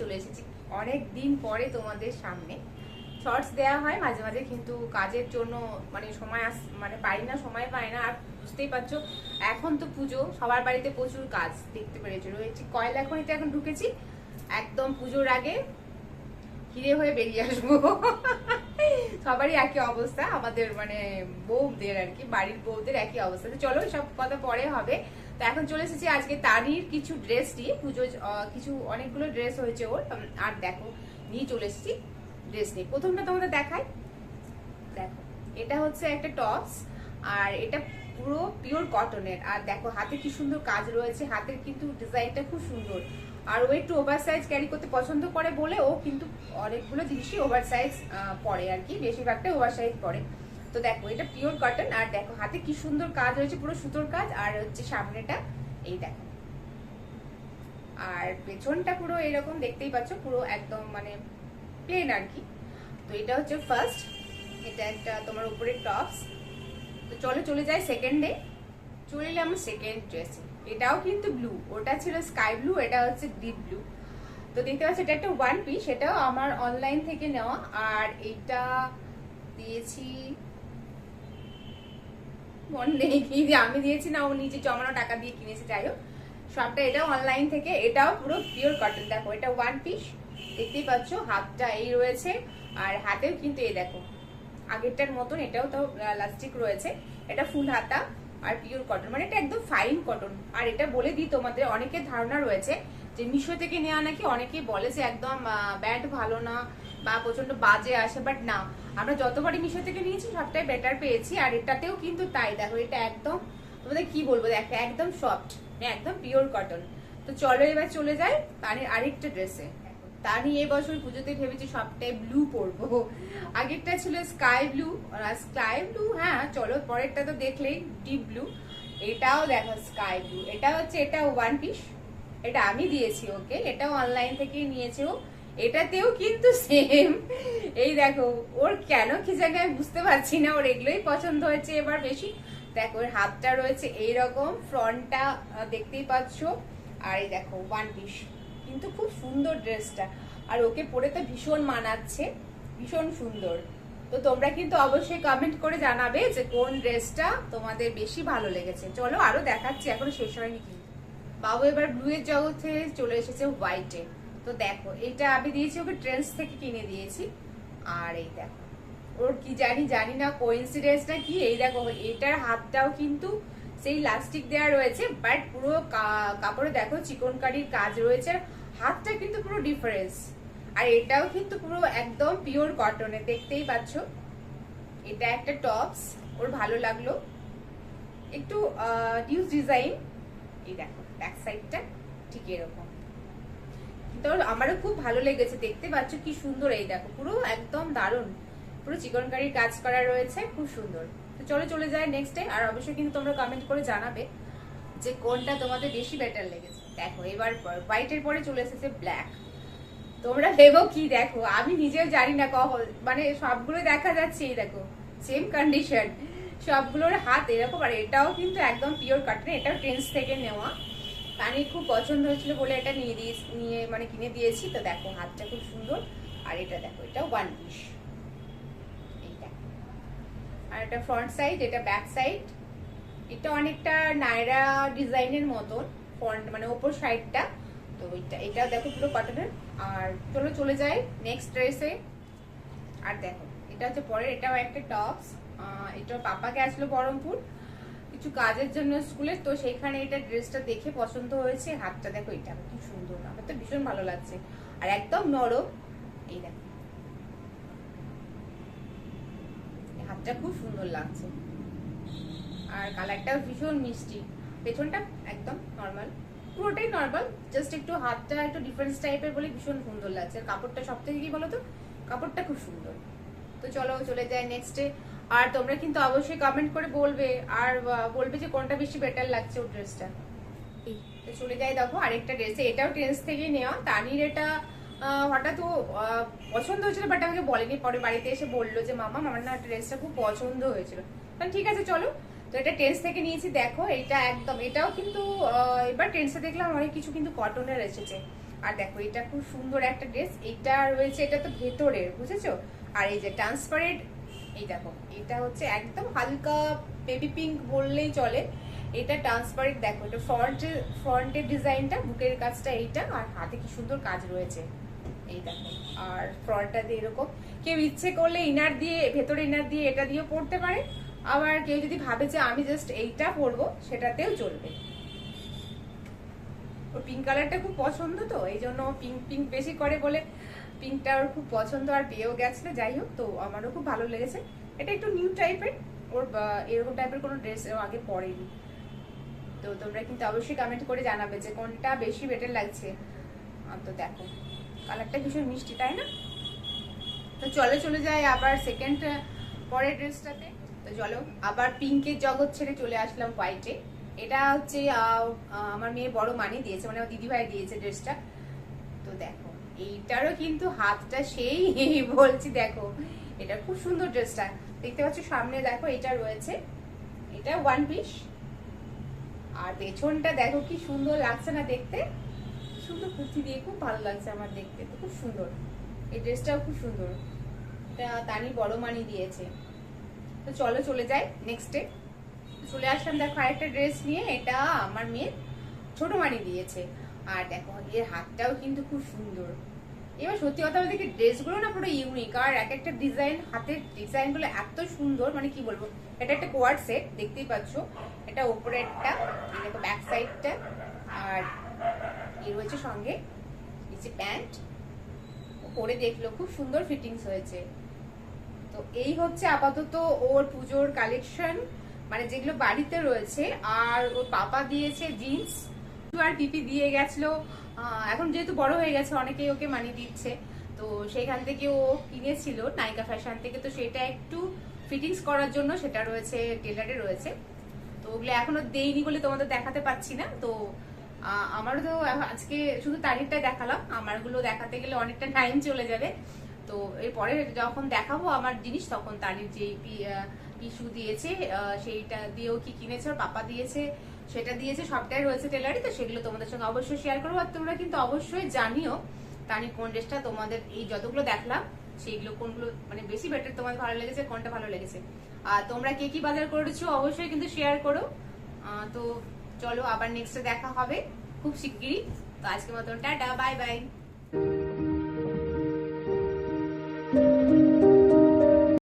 চলে এসেছি। অনেক দিন পরে তোমাদের সামনে। শর্টস দেওয়া হয় মাঝে মাঝে, কিন্তু কাজের জন্য মানে সময় আস মানে পাই না, সময় পাই না, আর বুঝতেই পারছ, এখন তো পুজো, সবার বাড়িতে প্রচুর কাজ দেখতে পেরেছ। রয়েছে কয়লা খনিতে এখন ঢুকেছি, একদম পুজোর আগে হিরে হয়ে বেরিয়ে আসব। সবারই একই অবস্থা, আমাদের মানে বউদের আর কি, বাড়ির বউদের একই অবস্থা। চলো সব কথা পরে হবে। তো এখন চলে এসেছি আজকে তারির কিছু ড্রেস নিয়ে। পুজো কিছু অনেকগুলো ড্রেস হয়েছে ওর। আর দেখো, নিয়ে চলে এসেছি ড্রেস নিয়ে। প্রথমটা তোমাদের দেখাই। দেখো, এটা হচ্ছে একটা টপস আর এটা পুরো পিওর কটনের আর দেখো, হাতে কি সুন্দর কাজ রয়েছে। হাতের কিন্তু ডিজাইনটা খুব সুন্দর। আর ও একটু ওভার সাইজ ক্যারি করতে পছন্দ করে বলে ও কিন্তু অনেকগুলো জিনিসই ওভার সাইজ পরে আর কি। বেশিরভাগটাই ওভার সাইজ পরে। তো দেখো, এটা পিওর কটন আর দেখো, হাতে কি সুন্দর কাজ রয়েছে পুরো সুতোর কাজ, আর হচ্ছে সামনেটা এই দেখো। আর পেছনটা পুরো এরকম দেখতেই পাচ্ছ, পুরো একদম মানে প্লেন আর কি। তো এটা হচ্ছে ফার্স্ট এটা একটা তোমার উপরে টপস তো চলো, চলে যাই সেকেন্ডে চলে এলাম সেকেন্ড ড্রেসে এটাও কিন্তু ব্লু ওটা ছিল স্কাই ব্লু এটা হচ্ছে ডিপ ব্লু তো দেখতে পাচ্ছ, এটা একটা ওয়ান পিস সেটাও আমার অনলাইন থেকে নেওয়া, আর এইটা দিয়েছি মনে নেই যে আমি দিয়েছি না, ও নিজে জমানো টাকা দিয়ে কিনেছে, যাই হোক। সবটা এটাও অনলাইন থেকে, এটাও পুরো পিওর কটন দেখো, এটা ওয়ান পিস দেখতেই পাচ্ছ, হাতটা এই রয়েছে, আর হাতেও কিন্তু এই দেখো। আগেরটার মতন এটাও তো লাস্টিক রয়েছে। এটা ফুল হাতা। আর পিওর কটন মানে এটা একদম ফাইন কটন আর এটা বলে দিই তোমাদের, অনেকের ধারণা রয়েছে যে মিশো থেকে নেওয়া নাকি অনেকেই বলে যে একদম ব্যাড ভালো না বা প্রচণ্ড বাজে আসে বাট না। আমরা যতবারই মিশো থেকে নিয়েছি, সবটাই বেটার পেয়েছি, আর এটাতেও কিন্তু তাই। দেখো, এটা একদম, তোমাদের কি বলব, দেখো, একদম সফট একদম পিওর কটন তো চলো এবার চলে যাই তানির আরেকটা ড্রেসে তানি এই বছর পুজোতে ভেবেছি সবটাই ব্লু পরবো। আগেরটা ছিল স্কাই ব্লু স্কাই ব্লু হ্যাঁ চলো, পরেরটা তো দেখলেই ডিপ ব্লু এটাও দেখো স্কাই ব্লু এটা হচ্ছে, এটা ওয়ান পিস এটা আমি দিয়েছি ওকে এটাও অনলাইন থেকে নিয়েছে ও। এটাতেও কিন্তু সেম এই দেখো, ওর কেন কি জায়গায় আমি বুঝতে পারছি না। ওর এগুলোই পছন্দ হয়েছে এবার বেশি। দেখো, ওর হাতটা রয়েছে এইরকম ফ্রন্টটা দেখতেই পাচ্ছ। আর এই দেখো ওয়ান পিস কিন্তু খুব সুন্দর ড্রেসটা। আর ওকে পরে তো ভীষণ মানাচ্ছে, ভীষণ সুন্দর। তো তোমরা কিন্তু অবশ্যই কমেন্ট করে জানাবে যে কোন ড্রেসটা তোমাদের বেশি ভালো লেগেছে। চলো আরও দেখাচ্ছি, এখনও শেষ হয়নি কিন্তু বাবু এবার ব্লু এর জগতে চলে এসেছে হোয়াইটে তো দেখো, এটা আমি দিয়েছি ওকে ট্রেন্ডস থেকে কিনে দিয়েছি। আর এই দেখো, ওর কি জানি জানি না কোইন্সিডেন্স না কি, এই দেখো, এটার হাতটাও কিন্তু সেই লাস্টিক দেওয়া রয়েছে বাট পুরো কাপড়ে দেখো চিকনকারির কাজ রয়েছে হাতটা কিন্তু পুরো ডিফারেন্স আর এটাও কিন্তু পুরো একদম পিওর কটনে দেখতেই পাচ্ছ। এটা একটা টপস ওর ভালো লাগল। একটু ডিউস ডিজাইন এই দেখো ব্যাক সাইডটা ঠিক এরকম। কিন্তু আমারও খুব ভালো লেগেছে, দেখতে পাচ্ছ কি সুন্দর এই দেখো, পুরো একদম দারুণ। পুরো চিকন কারির কাজ করা রয়েছে, খুব সুন্দর। তো চলো, চলে যায় নেক্সট টাইম আর অবশ্যই কিন্তু তোমরা কমেন্ট করে জানাবে যে কোনটা তোমাদের বেশি বেটার লেগেছে। দেখো, এবার হোয়াইটের পরে চলে এসেছে ব্ল্যাক তোমরা ভেবো কি দেখো? আমি নিজেও জানি না কখন। মানে সবগুলো দেখা যাচ্ছে, এই দেখো সেম কন্ডিশন সবগুলোর হাত এরকম, আর এটাও কিন্তু একদম পিওর কাটন এটাও ট্রেন্স থেকে নেওয়া। তানি খুব পছন্দ হয়েছিল বলে এটা নিয়ে দিয়ে নিয়ে মানে কিনে দিয়েছি। তো দেখো, হাতটা খুব সুন্দর। আর এটা দেখো এটা ওয়ান পিস আর এটা ফ্রন্ট সাইড এটা ব্যাক সাইড এটা অনেকটা নায়রা ডিজাইনের মতন ফ্রন্ট মানে ওপর সাইডটা তো এটা এটা দেখো পুরো কটনের আর চলো চলে যাই নেক্সট ড্রেসে আর দেখো, এটা হচ্ছে পরের, এটাও একটা টপস এটা পাপাকে আসলো বহরমপুর। কিছু কাজের জন্য স্কুলে, তো সেখানে এটা ড্রেসটা দেখে পছন্দ হয়েছে। হাতটা দেখো, এটা কি সুন্দর, আমার তো ভীষণ ভালো লাগছে। আর একদম নরম, এই দেখো। হাতটা খুব সুন্দর লাগছে। আর কালারটাও ভীষণ মিষ্টি। পেছনটা একদম নর্মাল পুরোটাই নর্মাল জাস্ট একটু হাতটা একটু ডিফারেন্স টাইপের বলে ভীষণ সুন্দর লাগছে। আর কাপড়টা সব থেকে কি বলতো? কাপড়টা খুব সুন্দর। তো চলো, চলে যাই নেক্সটে আর তোমরা কিন্তু অবশ্যই কমেন্ট করে বলবে, আর বলবে যে কোনটা বেশি বেটার লাগছে ওর ড্রেসটা তো চলে যাই দেখো, আরেকটা ড্রেস এটাও ট্রেন্স থেকেই নেওয়া। তানির এটা হঠাৎ ও পছন্দ হয়েছিল বাট আমাকে বলেনি। পরে বাড়িতে এসে বলল যে, মামা, আমার না ড্রেসটা খুব পছন্দ হয়েছিল। তাহলে ঠিক আছে, চলো। তো এটা টেন্স থেকে নিয়েছি, দেখো এটা একদম। এটাও কিন্তু এবার টেন্সে দেখলাম অনেক কিছু কিন্তু কটনের এসেছে। আর দেখো, এটা খুব সুন্দর একটা ড্রেস এটা রয়েছে, এটা তো ভেতরের, বুঝেছ? আর এই যে ট্রান্সপারেন্ট এই দেখো, এটা হচ্ছে একদম হালকা বেবি পিঙ্ক বললেই চলে। এটা ট্রান্সপারেন্ট দেখো, এটা ফ্রন্ট ফ্রন্টের ডিজাইনটা বুকের কাজটা এইটা। আর হাতে কি সুন্দর কাজ রয়েছে। এই দেখো, আর ফ্রন্টটা দিয়ে এরকম। কেউ ইচ্ছে করলে ইনার দিয়ে, ভেতরে ইনার দিয়ে এটা দিয়েও পড়তে পারে। আবার কেউ যদি ভাবে যে আমি জাস্ট এইটা পরবো, সেটাতেও চলবে। ওর পিঙ্ক কালারটা খুব পছন্দ তো, এই জন্য পিঙ্ক পিঙ্ক বেশি করে বলে। পিঙ্কটা ওর খুব পছন্দ, আর পেয়েও গেছিল, যাই হোক, তো আমারও খুব ভালো লেগেছে। এটা একটু নিউ টাইপের ওর এরকম টাইপের কোনো ড্রেস আগে পরেনি। তো তোমরা কিন্তু অবশ্যই কমেন্ট করে জানাবে যে কোনটা বেশি বেটার লাগছে। তো দেখো। কালারটা ভীষণ মিষ্টি, তাই না? তো চলে চলে যায় আবার সেকেন্ড পরের ড্রেসটাতে তো চলো, আবার পিঙ্কের জগৎ ছেড়ে চলে আসলাম হোয়াইটে এটা হচ্ছে আমার মেয়ে বড় মানি দিয়েছে মানে দিদি ভাই দিয়েছে ড্রেসটা তো দেখো, এইটারও কিন্তু হাতটা সেই, বলছি দেখো, এটা খুব সুন্দর ড্রেসটা দেখতে পাচ্ছ সামনে দেখো, এটা রয়েছে। এটা ওয়ান পিস আর পেছনটা দেখো কি সুন্দর লাগছে না দেখতে। সুন্দর কুর্তি দিয়ে খুব ভালো লাগছে আমার দেখতে, তো খুব সুন্দর। এই ড্রেসটাও খুব সুন্দর। এটা তানি বড় মানি দিয়েছে। তো চলো চলে যাই নেক্সটে চলে আসলাম, দেখো আরেকটা ড্রেস নিয়ে, এটা আমার মেয়ে ছোট মানি দিয়েছে। আর দেখো, এর হাতটাও কিন্তু খুব সুন্দর। এবার সত্যি কথা বলতে কি, ড্রেসগুলো না পুরো ইউনিক আর এক একটা ডিজাইন হাতের ডিজাইনগুলো এত সুন্দর মানে কি বলব, এটা একটা কোয়ার সেট দেখতেই পাচ্ছ। এটা উপরে একটা দেখো ব্যাক সাইডটা আর এই রয়েছে সঙ্গে নিচে প্যান্ট পরে দেখল খুব সুন্দর ফিটিংস হয়েছে। তো এই হচ্ছে আপাতত ওর পুজোর কালেকশন মানে যেগুলো বাড়িতে রয়েছে, আর ওর পাপা দিয়েছে জিন্স আর পিপি দিয়ে গেছিল। এখন যেহেতু বড় হয়ে গেছে, অনেকেই ওকে মানি দিচ্ছে। তো সেইখান থেকে ও কিনেছিল নাইকা ফ্যাশন থেকে, তো সেটা একটু ফিটিংস করার জন্য সেটা রয়েছে টেলারে রয়েছে। তো ওগুলো এখনও দেইনি বলে তোমাদের দেখাতে পাচ্ছি না। তো আমারও তো আজকে শুধু তারিখটা দেখালাম। আমারগুলো দেখাতে গেলে অনেকটা টাইম চলে যাবে। তো এরপরে যখন দেখাবো আমার জিনিস, তখন তারিখ যে পিসু দিয়েছে সেইটা দিয়েও কি কিনেছে পাপা দিয়েছে, সেটা দিয়েছে, সবটাই রয়েছে টেলারি তো সেগুলো তোমাদের সঙ্গে অবশ্যই শেয়ার করব। আর তোমরা কিন্তু অবশ্যই জানিও তানি কোন ড্রেসটা তোমাদের এই যতগুলো দেখলাম, সেইগুলো কোনগুলো মানে বেশি বেটার তোমাদের ভালো লেগেছে, কোনটা ভালো লেগেছে। আর তোমরা কে কি বাজার করেছ অবশ্যই কিন্তু শেয়ার করো। তো চলো আবার নেক্সটে দেখা হবে। খুব শিগগিরই। তো আজকের মতন টাটা বাই বাই